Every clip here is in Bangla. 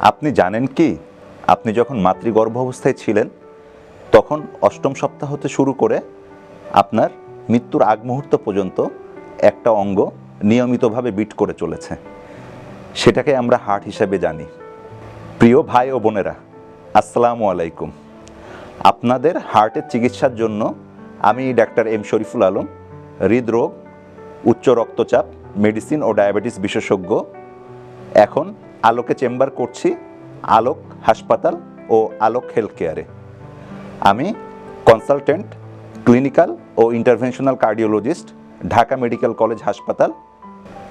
আপনি জানেন কি? আপনি যখন মাতৃগর্ভ অবস্থায় ছিলেন, তখন অষ্টম সপ্তাহ হতে শুরু করে আপনার মৃত্যুর আগ মুহূর্ত পর্যন্ত একটা অঙ্গ নিয়মিতভাবে বিট করে চলেছে। সেটাকে আমরা হার্ট হিসেবে জানি। প্রিয় ভাই ও বোনেরা, আসসালামু আলাইকুম। আপনাদের হার্টের চিকিৎসার জন্য আমি ডাক্তার এম শরীফুল আলম, হৃদরোগ, উচ্চ রক্তচাপ, মেডিসিন ও ডায়াবেটিস বিশেষজ্ঞ। এখন আলোকে চেম্বার করছি, আলোক হাসপাতাল ও আলোক হেলথ কেয়ারে আমি কনসালটেন্ট ক্লিনিক্যাল ও interventional cardiologist Dhaka medical college হাসপাতাল।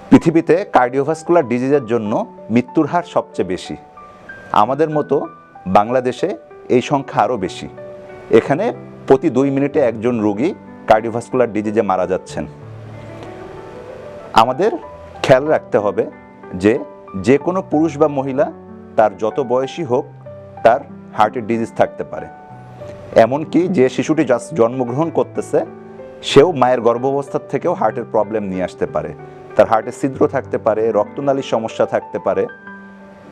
পৃথিবীতে কার্ডিওভাস্কুলার ডিজিজের জন্য মৃত্যুর হার সবচেয়ে বেশি। আমাদের মতো বাংলাদেশে এই সংখ্যা আরও বেশি। এখানে প্রতি দুই মিনিটে একজন রোগী কার্ডিওভাস্কুলার ডিজিজে মারা যাচ্ছেন। আমাদের খেয়াল রাখতে হবে যে যে কোনো পুরুষ বা মহিলা তার যত বয়সী হোক, তার হার্টের ডিজিজ থাকতে পারে। এমনকি যে শিশুটি জাস্ট জন্মগ্রহণ করতেছে, সেও মায়ের গর্ভাবস্থার থেকেও হার্টের প্রবলেম নিয়ে আসতে পারে। তার হার্টের ছিদ্র থাকতে পারে, রক্তনালীর সমস্যা থাকতে পারে,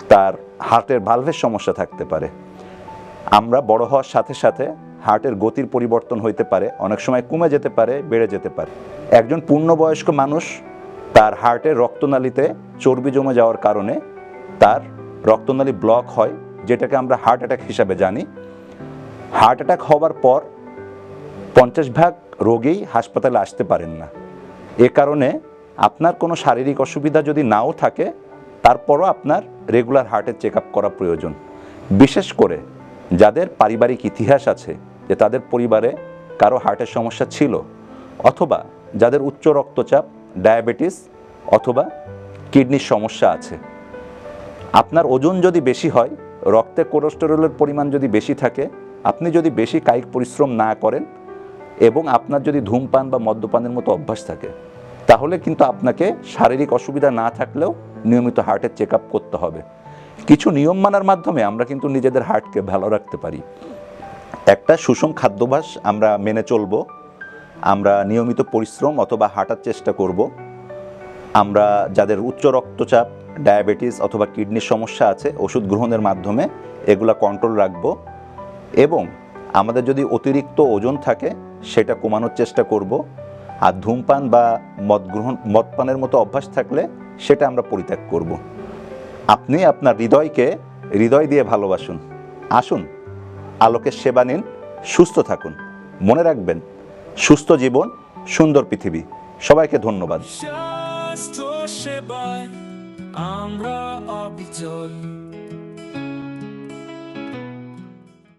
তার হার্টের ভালভের সমস্যা থাকতে পারে। আমরা বড় হওয়ার সাথে সাথে হার্টের গতির পরিবর্তন হইতে পারে, অনেক সময় কমে যেতে পারে, বেড়ে যেতে পারে। একজন পূর্ণবয়স্ক মানুষ তার হার্টের রক্তনালীতে চর্বি জমে যাওয়ার কারণে তার রক্তনালী ব্লক হয়, যেটাকে আমরা হার্ট অ্যাটাক হিসাবে জানি। হার্ট অ্যাটাক হওয়ার পর পঞ্চাশ ভাগ রোগী হাসপাতালে আসতে পারেন না। এ কারণে আপনার কোনো শারীরিক অসুবিধা যদি নাও থাকে, তারপরও আপনার রেগুলার হার্টের চেক আপ করা প্রয়োজন। বিশেষ করে যাদের পারিবারিক ইতিহাস আছে, যে তাদের পরিবারে কারও হার্টের সমস্যা ছিল, অথবা যাদের উচ্চ রক্তচাপ ডায়াবেটিস অথবা কিডনির সমস্যা আছে। আপনার ওজন যদি বেশি হয়, রক্তে কোলেস্টেরলের পরিমাণ যদি বেশি থাকে, আপনি যদি বেশি কায়িক পরিশ্রম না করেন এবং আপনার যদি ধূমপান বা মদ্যপানের মতো অভ্যাস থাকে, তাহলে কিন্তু আপনাকে শারীরিক অসুবিধা না থাকলেও নিয়মিত হার্টের চেক করতে হবে। কিছু নিয়ম মানার মাধ্যমে আমরা কিন্তু নিজেদের হার্টকে ভালো রাখতে পারি। একটা সুষম খাদ্যাভ্যাস আমরা মেনে চলবো। আমরা নিয়মিত পরিশ্রম অথবা হাঁটার চেষ্টা করব। আমরা যাদের উচ্চ রক্তচাপ, ডায়াবেটিস অথবা কিডনির সমস্যা আছে, ওষুধ গ্রহণের মাধ্যমে এগুলা কন্ট্রোল রাখব এবং আমাদের যদি অতিরিক্ত ওজন থাকে, সেটা কমানোর চেষ্টা করব। আর ধূমপান বা মদ গ্রহণ মদপানের মতো অভ্যাস থাকলে সেটা আমরা পরিত্যাগ করব। আপনি আপনার হৃদয়কে হৃদয় দিয়ে ভালোবাসুন। আসুন, আলোকের সেবা নিন, সুস্থ থাকুন। মনে রাখবেন সুস্থ জীবন সুন্দর পৃথিবী। সবাইকে ধন্যবাদ। আমরা অবিচল।